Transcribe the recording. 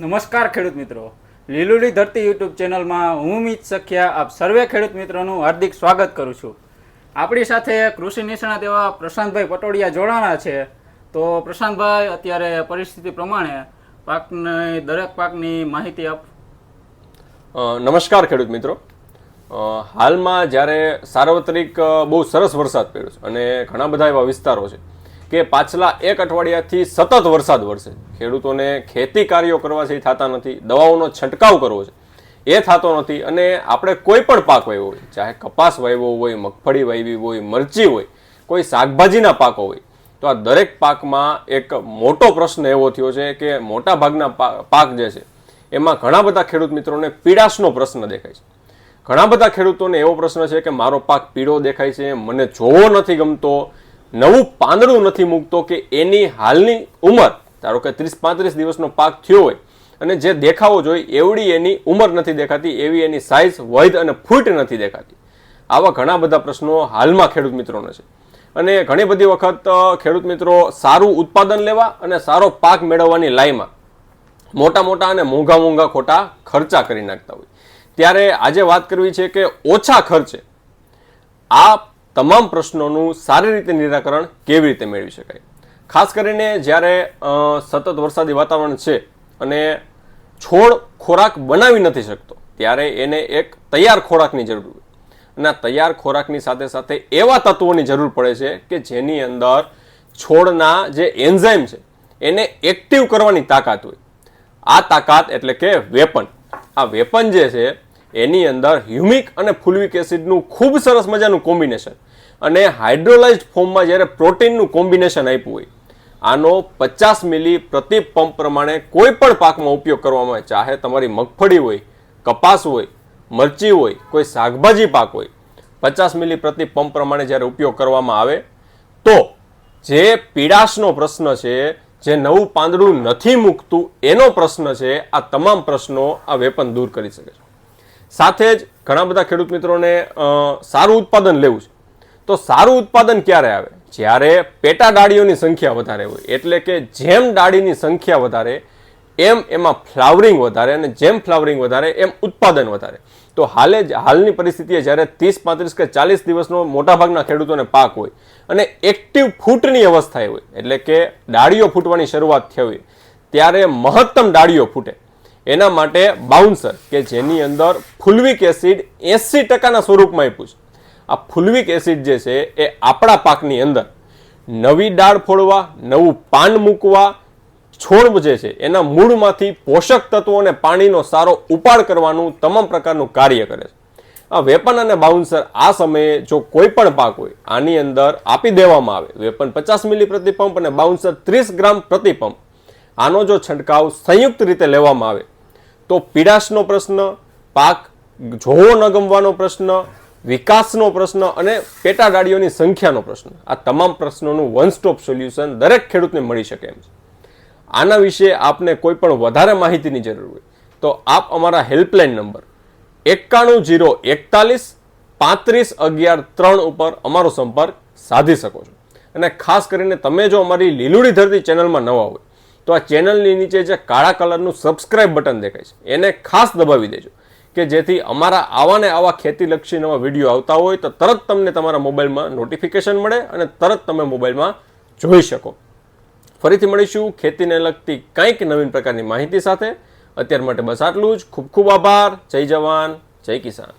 નમસ્કાર ખેડૂત મિત્રો. લીલુડી ધરતી યુટ્યુબ ચેનલમાં હું મિત સખ્યા, આપ સર્વે ખેડૂત મિત્રોનું હાર્દિક સ્વાગત કરું છું. આપણી સાથે કૃષિ નિષ્ણાત એવા પ્રશાંતભાઈ પટોડિયા જોડાણા છે. તો પ્રશાંતભાઈ, અત્યારે પરિસ્થિતિ પ્રમાણે પાકની, દરેક પાકની માહિતી આપ. નમસ્કાર ખેડૂત મિત્રો. હાલમાં જ્યારે સાર્વત્રિક બહુ સરસ વરસાદ પડ્યો છે અને ઘણા બધા એવા વિસ્તારો છે. કે પાછલા એક અઠવાડિયાથી સતત વરસાદ વરસે. ખેડૂતોને ખેતી કાર્યો કરવા છે એ થતા નથી, દવાઓનો છંટકાવ કરવો છે. એ થતો નથી અને આપણે કોઈ પણ પાક વાવ્યો હોય, ચાહે કપાસ વાવ્યો હોય, મગફળી વાવી હોય, મરચી હોય, કોઈ શાકભાજીના પાકો હોય, તો આ દરેક પાકમાં એક મોટો પ્રશ્ન એવો થયો છે કે મોટા ભાગના પાક જે છે, એમાં ઘણા બધા ખેડૂત મિત્રોને પીડાશનો પ્રશ્ન દેખાય છે. ઘણા બધા ખેડૂતોને એવો પ્રશ્ન છે કે મારો પાક પીળો દેખાય છે, મને જોવો નથી ગમતો નવું પાંદડું નથી મૂકતો કે એની હાલની ઉંમર, ધારો કે ત્રીસ પાંત્રીસ દિવસનો પાક થયો હોય અને જે દેખાવો જોઈએ એવડી એની ઉંમર નથી દેખાતી, એવી એની સાઇઝ વૈધ અને ફૂટ નથી દેખાતી. આવા ઘણા બધા પ્રશ્નો હાલમાં ખેડૂત મિત્રોને છે. અને ઘણી બધી વખત ખેડૂત મિત્રો સારું ઉત્પાદન લેવા અને સારો પાક મેળવવાની લાઈમાં મોટા મોટા અને મોંઘા મોંઘા ખોટા ખર્ચા કરી નાખતા હોય. ત્યારે આજે વાત કરવી છે કે ઓછા ખર્ચે આ તમામ પ્રશ્નોનું સારી રીતે નિરાકરણ કેવી રીતે મેળવી શકાય? ખાસ કરીને જ્યારે સતત વરસાદી વાતાવરણ છે અને છોડ ખોરાક બનાવી નથી શકતો, ત્યારે એને એક તૈયાર ખોરાકની જરૂર હોય. અને તૈયાર ખોરાકની સાથે સાથે એવા તત્વોની જરૂર પડે છે કે જેની અંદર છોડના જે એન્ઝાઇમ છે, એને એક્ટિવ કરવાની તાકાત હોય. આ તાકાત એટલે કે વેપન. આ વેપન જે છે, એની અંદર હ્યુમિક અને ફુલવિક એસિડનું ખૂબ સરસ મજાનું કોમ્બિનેશન અને હાઇડ્રોલાઇઝ્ડ ફોર્મમાં જ્યારે પ્રોટીનનું કોમ્બિનેશન આપ્યું હોય, આનો પચાસ મિલી પ્રતિ પંપ પ્રમાણે કોઈ પણ પાકમાં ઉપયોગ કરવામાં આવે ચાહે, તમારી મગફળી હોય, કપાસ હોય, મરચી હોય, કોઈ શાકભાજી પાક હોય, પચાસ મિલી પ્રતિ પંપ પ્રમાણે જ્યારે ઉપયોગ કરવામાં આવે, તો જે પીડાશનો પ્રશ્ન છે, જે નવું પાંદડું નથી મૂકતું, એનો પ્રશ્ન છે, આ તમામ પ્રશ્નો આ વેપન દૂર કરી શકે છે. સાથે જ ઘણા બધા ખેડૂત મિત્રોને સારું ઉત્પાદન લેવું છે. તો સારું ઉત્પાદન ક્યારે આવે? જ્યારે પેટા ડાળીઓની સંખ્યા વધારે હોય. એટલે કે જેમ ડાળીની સંખ્યા વધારે, એમ એમાં ફ્લાવરિંગ વધારે અને જેમ ફ્લાવરિંગ વધારે, એમ ઉત્પાદન વધારે. તો હાલે હાલની પરિસ્થિતિએ જ્યારે ત્રીસ, પાંત્રીસ કે ચાલીસ દિવસનો મોટાભાગના ખેડૂતોને પાક હોય અને એક્ટિવ ફૂટની અવસ્થાએ હોય, એટલે કે ડાળીઓ ફૂટવાની શરૂઆત થઈ ત્યારે મહત્તમ ડાળીઓ ફૂટે. એના માટે બાઉન્સર કે જેની અંદર ફુલવિક એસિડ એસી ટકાના સ્વરૂપમાં આપ્યું છે. આ ફુલવિક એસિડ જે છે એ આપણા પાકની અંદર નવી ડાળ ફોડવા, નવું પાન મૂકવા, છોડ જે છે એના મૂળમાંથી પોષક તત્વો અને પાણીનો સારો ઉપાડ કરવાનું તમામ પ્રકારનું કાર્ય કરે છે. આ વેપન અને બાઉન્સર આ સમયે જો કોઈ પણ પાક હોય, આની અંદર આપી દેવામાં આવે. વેપન પચાસ મિલી પ્રતિ પંપ અને બાઉન્સર ત્રીસ ગ્રામ પ્રતિ પંપ. આનો જો છંટકાવ સંયુક્ત રીતે લેવામાં આવે, તો પીડાશનો પ્રશ્ન, પાક જોવો ન ગમવાનો પ્રશ્ન વિકાસનો પ્રશ્ન અને પેટા ડાળીઓની સંખ્યાનો પ્રશ્ન. આ તમામ પ્રશ્નોનું વન સ્ટોપ સોલ્યુશન દરેક ખેડૂતને મળી શકે એમ છે. આના વિશે આપને કોઈ પણ વધારે માહિતીની જરૂર હોય, તો આપ અમારા હેલ્પલાઇન નંબર એકાણું જીરો એકતાલીસ પાંત્રીસ અગિયાર ત્રણ ઉપર અમારો સંપર્ક સાધી શકો છો. અને ખાસ કરીને તમે જો અમારી લીલુડી ધરતી ચેનલમાં નવા હોય, તો આ ચેનલની નીચે જે કાળા કલરનું સબસ્ક્રાઇબ બટન દેખાય છે, એને ખાસ દબાવી દેજો. કે જેથી અમારા આવા ને આવા ખેતીલક્ષી નવા વીડિયો આવતા હોય તો તરત તમને તમારા મોબાઈલમાં નોટિફિકેશન મળે અને તરત તમે મોબાઈલમાં જોઈ શકો. ફરીથી મળીશું ખેતીને લગતી કંઈક નવીન પ્રકારની માહિતી સાથે. અત્યાર માટે બસ આટલું જ. ખૂબ ખૂબ આભાર. જય જવાન. જય કિસાન.